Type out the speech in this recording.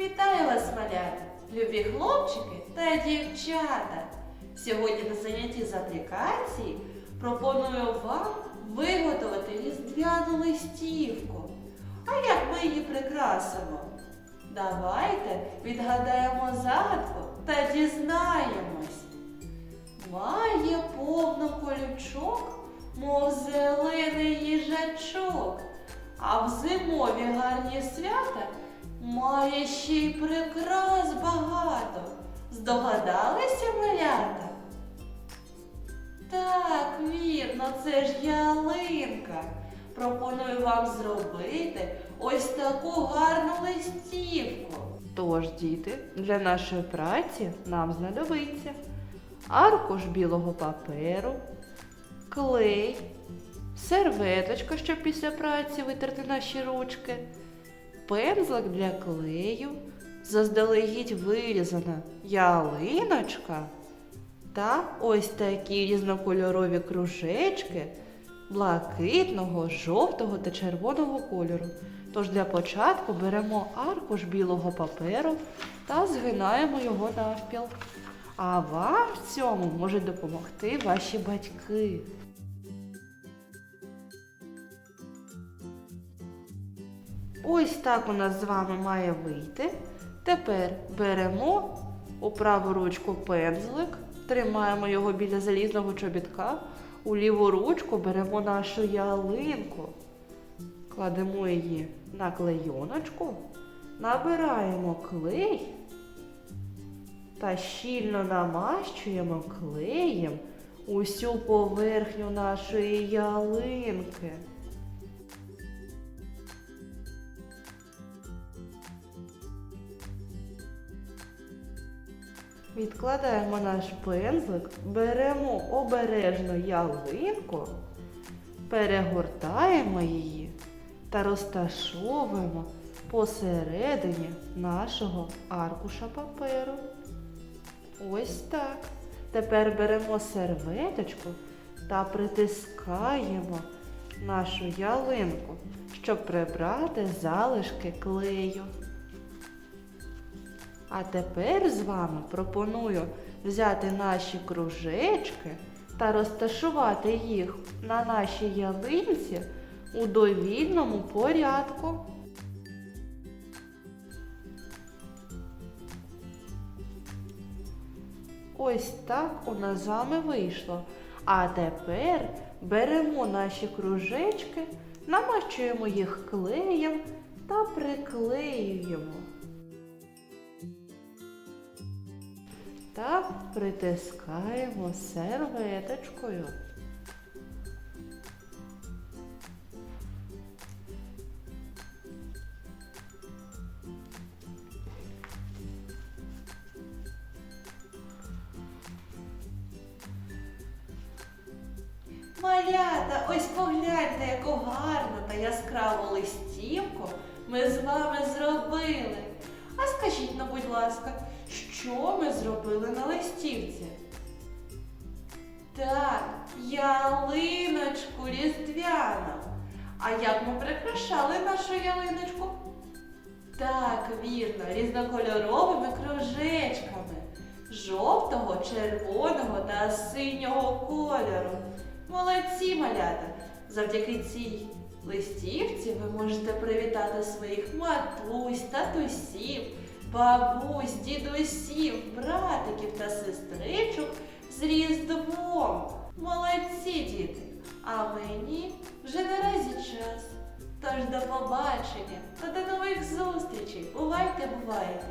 Вітаю вас, малята, любі хлопчики та дівчата. Сьогодні на занятті з аплікації пропоную вам виготовити різдвяну листівку. А як ми її прикрасимо? Давайте відгадаємо загадку та дізнаємось. Має повно колючок, мов зелений їжачок, а в зимові гарні свята має ще й прикрас багато. Здогадалися малята? Так, вірно, це ж ялинка. Пропоную вам зробити ось таку гарну листівку. Тож, діти, для нашої праці нам знадобиться аркуш білого паперу, клей, серветочка, щоб після праці витерти наші ручки, пензлик для клею, заздалегідь вирізана ялиночка та ось такі різнокольорові кружечки блакитного, жовтого та червоного кольору. Тож для початку беремо аркуш білого паперу та згинаємо його навпіл. А вам в цьому можуть допомогти ваші батьки. Ось так у нас з вами має вийти. Тепер беремо у праву ручку пензлик, тримаємо його біля залізного чобітка, у ліву ручку беремо нашу ялинку, кладемо її на клейоночку, набираємо клей та щільно намащуємо клеєм усю поверхню нашої ялинки. Відкладаємо наш пензлик, беремо обережно ялинку, перегортаємо її та розташовуємо посередині нашого аркуша паперу. Ось так. Тепер беремо серветочку та притискаємо нашу ялинку, щоб прибрати залишки клею. А тепер з вами пропоную взяти наші кружечки та розташувати їх на нашій ялинці у довільному порядку. Ось так у нас з вами вийшло. А тепер беремо наші кружечки, намащуємо їх клеєм та приклеюємо. Та притискаємо серветочкою. Малята, ось погляньте, яку гарну та яскраву листівку ми з вами зробили. А скажіть, ну, будь ласка, що ми зробили на листівці? Так, ялиночку різдвяну. А як ми прикрашали нашу ялиночку? Так, вірно, різнокольоровими кружечками жовтого, червоного та синього кольору. Молодці, малята! Завдяки цій листівці ви можете привітати своїх матусь, татусів, бабусь, дідусів, братиків та сестричок з Різдвом. Молодці, діти! А мені вже наразі час. Тож до побачення та до нових зустрічей. Бувайте, бувайте!